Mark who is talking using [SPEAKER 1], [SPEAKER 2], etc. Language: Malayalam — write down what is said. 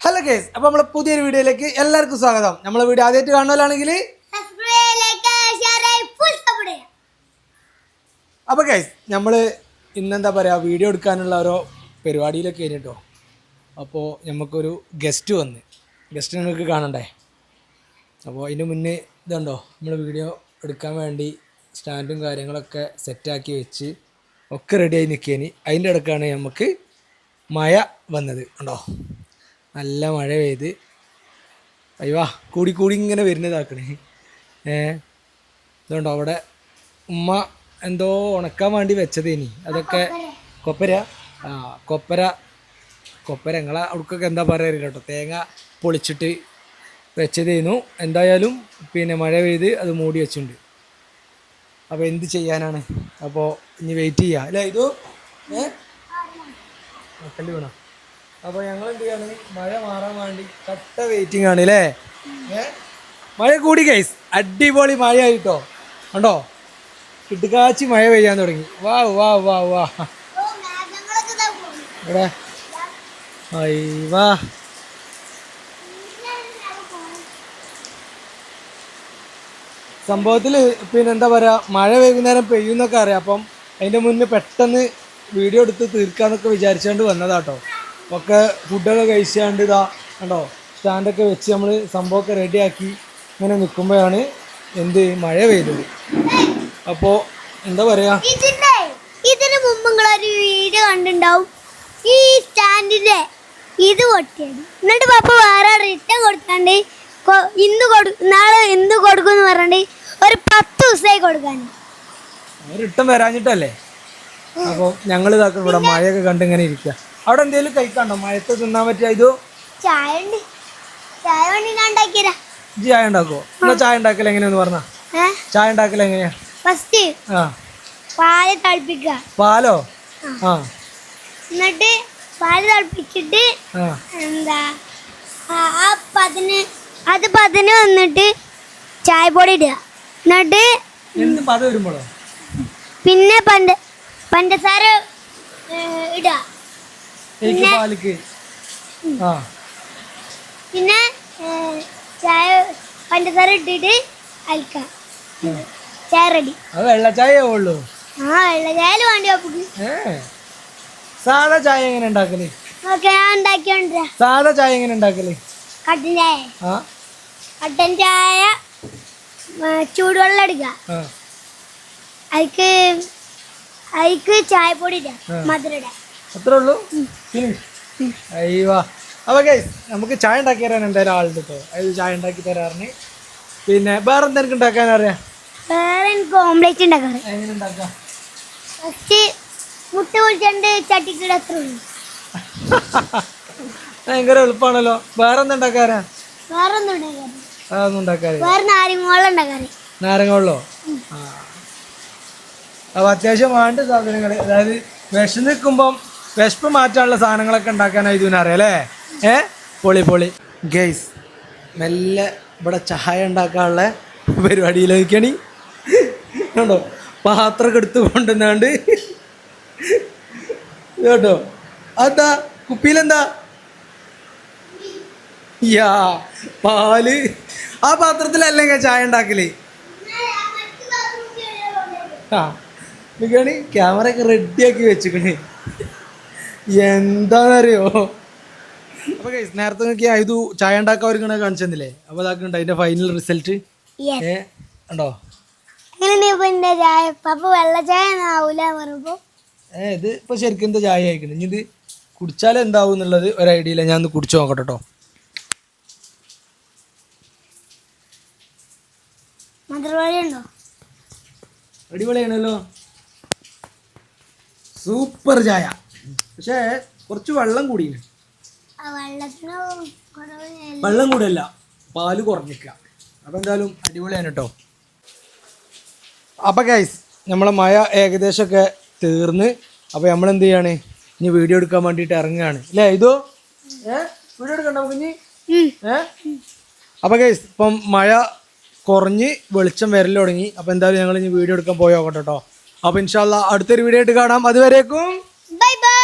[SPEAKER 1] ഹലോ കേസ് അപ്പൊ നമ്മളെ പുതിയൊരു വീഡിയോയിലേക്ക് എല്ലാവർക്കും സ്വാഗതം. നമ്മളെ വീഡിയോ ആദ്യമായിട്ട് കാണുന്നവരാണെങ്കിൽ അപ്പൊ കേസ് നമ്മൾ ഇന്നെന്താ പറയാ വീഡിയോ എടുക്കാനുള്ള ഓരോ പരിപാടിയിലൊക്കെ കഴിഞ്ഞിട്ടോ അപ്പോൾ നമുക്കൊരു ഗസ്റ്റ് വന്ന്. ഗസ്റ്റ് നിങ്ങൾക്ക് കാണണ്ടേ? അപ്പോൾ അതിന് മുന്നേ ഇതുണ്ടോ? നമ്മൾ വീഡിയോ എടുക്കാൻ വേണ്ടി സ്റ്റാൻഡും കാര്യങ്ങളൊക്കെ സെറ്റാക്കി വെച്ച് ഒക്കെ റെഡിയായി നിൽക്കിയനി അതിന്റെ ഇടക്കാണ് നമുക്ക് മഴ വന്നത്. ഉണ്ടോ? നല്ല മഴ പെയ്ത്. അയ്യോ കൂടി കൂടി ഇങ്ങനെ വരുന്നതാക്കണേ. ഏ ഇതുകൊണ്ടോ അവിടെ? ഉമ്മ എന്തോ ഉണക്കാൻ വേണ്ടി വെച്ചതേനി. അതൊക്കെ കൊപ്പര. ആ കൊപ്പര. കൊപ്പര നിങ്ങളെ അവിടക്കൊക്കെ എന്താ പറയുക കേട്ടോ തേങ്ങ പൊളിച്ചിട്ട് വെച്ചതേനു. എന്തായാലും പിന്നെ മഴ പെയ്ത് അത് മൂടി വെച്ചിട്ടുണ്ട്. അപ്പോൾ എന്ത് ചെയ്യാനാണ്? അപ്പോൾ ഇനി വെയിറ്റ് ചെയ്യുക അല്ലേ ഇത്? ഏ? കല്ല് വീണോ? അപ്പോൾ ഞങ്ങൾ എന്ത് ചെയ്യാണ് മഴ മാറാൻ വേണ്ടി കട്ട വെയിറ്റിംഗ് ആണ് അല്ലേ മഴ കൂടി കൈസ് അടിപൊളി മഴയായിട്ടോ. കണ്ടോ? കിടുകാച്ചി മഴ പെയ്യാൻ തുടങ്ങി. വാ. വാ വാ വാ ഇവിടെ വാ. സംഭവത്തിൽ പിന്നെ എന്താ പറയുക മഴ വൈകുന്നേരം പെയ്യുന്നൊക്കെ അറിയാം. അപ്പം അതിന്റെ മുന്നേ പെട്ടെന്ന് വീഡിയോ എടുത്ത് തീർക്കാന്നൊക്കെ വിചാരിച്ചുകൊണ്ട് വന്നതാട്ടോ. ഒക്കെ ഫുഡൊക്കെ കഴിച്ചാണ്ട് ഇതാ കണ്ടോ സ്റ്റാൻഡൊക്കെ വെച്ച് നമ്മൾ സംഭവമൊക്കെ റെഡിയാക്കി ഇങ്ങനെ നിൽക്കുമ്പോഴാണ് എന്ത് മഴ പെയ്തത്. അപ്പോൾ എന്താ
[SPEAKER 2] പറയാ? ഇതിന് മുമ്പ് നിങ്ങളൊരു വീഡിയോ കണ്ടിണ്ടാവും ഈ സ്റ്റാൻഡിലെ ഇത് പൊട്ടിയത്. എന്നിട്ട് പപ്പ വേറെ റിട്ടേൺ കൊടുക്കാണ്ട് ഇന്ന് കൊടു നാളെ ഇന്ന് കൊടുക്കുമെന്ന് പറഞ്ഞിട്ട് ഒരു പത്ത് ദിവസമായി കൊടുക്കാൻ
[SPEAKER 1] റിട്ടേൺ വരാഞ്ഞിട്ടല്ലേ? അപ്പോൾ ഞങ്ങൾ ഇതാക്കും ഇവിടെ മഴയൊക്കെ കണ്ട് ഇങ്ങനെ ഇരിക്കുക അവിടെ എന്തെങ്കിലും കഴിക്കാണ്ടോ മഴത്ത് തിന്നാൻ പറ്റിയ ഇതോ?
[SPEAKER 2] ചായ ഉണ്ട് ചായ വേണ്ടി ഞാൻ ഉണ്ടാക്കിയതാ.
[SPEAKER 1] ഇജ്ജ് ചായ ഉണ്ടാക്കുമോ എന്നാ ചായ ഉണ്ടാക്കൽ എങ്ങനെയാന്ന് പറഞ്ഞാ?
[SPEAKER 2] ഏ?
[SPEAKER 1] ചായ ഉണ്ടാക്കൽ എങ്ങനെയാ?
[SPEAKER 2] ഫസ്റ്റ്
[SPEAKER 1] ആ.
[SPEAKER 2] പാൽ തിളപ്പിക്കുക.
[SPEAKER 1] പാലോ? ആ.
[SPEAKER 2] എന്നിട്ട് പാൽ തിളപ്പിച്ചിട്ട്
[SPEAKER 1] ആ.
[SPEAKER 2] എന്താ? ആ ആ പതിന് അത് പതിന് വന്നിട്ട് ചായപ്പൊടി ഇടുക. എന്നിട്ട്
[SPEAKER 1] എന്ത് പത വരുമ്പോഴോ
[SPEAKER 2] പിന്നെ പഞ്ച പഞ്ചസാര ഏ, ഇടുക.
[SPEAKER 1] എനിക്ക് പാലിക്ക്. ആ.
[SPEAKER 2] പിന്നെ ചായ പഞ്ചസാര ഇട്ടിട്ട് അയക്കാം ചായ റെഡി.
[SPEAKER 1] അത് വെള്ള ചായ ഉള്ളൂ.
[SPEAKER 2] ആ വെള്ള ചായ വേണ്ടി അപ്പക്ക്
[SPEAKER 1] സാധാ ചായ എങ്ങനെ ഉണ്ടാക്കൽ?
[SPEAKER 2] ഓക്കെ ഞാൻ ഉണ്ടാക്കിയോണ്ടിരാ.
[SPEAKER 1] സാധാ ചായ എങ്ങനെ ഉണ്ടാക്കൽ?
[SPEAKER 2] കട്ടൻ ചായ.
[SPEAKER 1] ആ.
[SPEAKER 2] കട്ടൻ ചായ ചൂടുവെള്ളം എടുക്കുക അതിക്ക് അതിക്ക് ചായപ്പൊടി
[SPEAKER 1] ഇട
[SPEAKER 2] മധുര ഇടുക.
[SPEAKER 1] അത്രേ ഉള്ളൂ? അയ്യോ. അപ്പോൾ ഗൈസ് നമുക്ക് ചായ ഉണ്ടാക്കി തരാൻ എന്തായാലും ആളുണ്ട് കേട്ടോ അതായത് ചായ ഉണ്ടാക്കി തരാറിന്. പിന്നെ വേറെ എന്തെങ്കിലും ഉണ്ടാക്കാൻ അറിയാം?
[SPEAKER 2] വേറെ എനിക്ക് ഓംലേറ്റ് ഉണ്ടാക്കാറ്
[SPEAKER 1] എങ്ങനെ ഉണ്ടാക്കാം?
[SPEAKER 2] ഫസ്റ്റ് മുട്ട പൊളിച്ചണ്ട് ചട്ടിക്കിട അത്ര ഉള്ളൂ.
[SPEAKER 1] ഭയങ്കര എളുപ്പമാണല്ലോ. വേറെ എന്താ ഉണ്ടാക്കാറാ
[SPEAKER 2] വേറെ ഒന്നും ഉണ്ടാക്കാറ്
[SPEAKER 1] അതൊന്നും ഉണ്ടാക്കാറ്
[SPEAKER 2] വേറെ നാരങ്ങോളം ഉണ്ടാക്കാറ്
[SPEAKER 1] ആ. അപ്പോൾ അത്യാവശ്യം വേണ്ട സാധനങ്ങൾ അതായത് വിഷം നിൽക്കുമ്പം വിശപ്പ് മാറ്റാനുള്ള സാധനങ്ങളൊക്കെ ഉണ്ടാക്കാനായി ഇതിനറിയാം അല്ലേ? ഏ? പൊളി പൊളി. ഗെയ്സ് മെല്ലെ ഇവിടെ ചായ ഉണ്ടാക്കാനുള്ള പരിപാടിയിലേക്കാണ് കണ്ടോ? പാത്രമൊക്കെ എടുത്ത് കൊണ്ടുവന്നാണ്ട്. കേട്ടോ അതാ കുപ്പിയിലെന്താ? യാ പാൽ. ആ പാത്രത്തിലല്ലേ ചായ ഉണ്ടാക്കൽ? ആ ക്യാമറ ഒക്കെ റെഡിയാക്കി വെച്ചിക്കണേ എന്താണെന്നറിയോ അപ്പൊ guys, നേരത്തെ നോക്കി ഇത് ചായ ഉണ്ടാക്കാൻ കാണിച്ചെന്നില്ലേ? അപ്പൊ ഇതാക്കുന്നുണ്ട് അതിന്റെ ഫൈനൽ റിസൾട്ട്. ഏ ഉണ്ടോ? ഏ ഇത് ഇപ്പൊ ശരിക്കും എന്താ ചായ ആയിക്കണം? ഇനി ഇത് കുടിച്ചാൽ എന്താവും എന്നുള്ളത് ഒരു ഐഡിയ ഇല്ല. ഞാൻ ഒന്ന് കുടിച്ചു നോക്കട്ടെ കേട്ടോ അടിപൊളിയാണല്ലോ. സൂപ്പർ ചായ. പക്ഷേ കുറച്ച് വെള്ളം
[SPEAKER 2] കുറവ്
[SPEAKER 1] വെള്ളം കൂടല്ല പാൽ കുറഞ്ഞിക്കുക അപ്പം എന്തായാലും അടിപൊളിയാണ് കേട്ടോ. അപ്പം ഗൈസ് നമ്മളെ മഴ ഏകദേശമൊക്കെ തീർന്ന്. അപ്പോൾ നമ്മൾ എന്ത് ചെയ്യാണ്? ഇനി വീഡിയോ എടുക്കാൻ വേണ്ടിയിട്ട് ഇറങ്ങുകയാണ്. അല്ലേ ഇതോ? ഏ? വീഡിയോ എടുക്കണ്ട നമുക്ക് ഇനി. ഏ? അപ്പൊ ഗൈസ് ഇപ്പം മഴ കുറഞ്ഞ് വെളിച്ചം വരൽ തുടങ്ങി. അപ്പോൾ എന്തായാലും ഞങ്ങൾ ഇനി വീഡിയോ എടുക്കാൻ പോയി നോക്കട്ടെ കേട്ടോ. അപ്പോൾ ഇൻഷാല്ല അടുത്തൊരു വീഡിയോ ആയിട്ട് കാണാം. അതുവരേക്കും
[SPEAKER 2] ബൈ ബൈ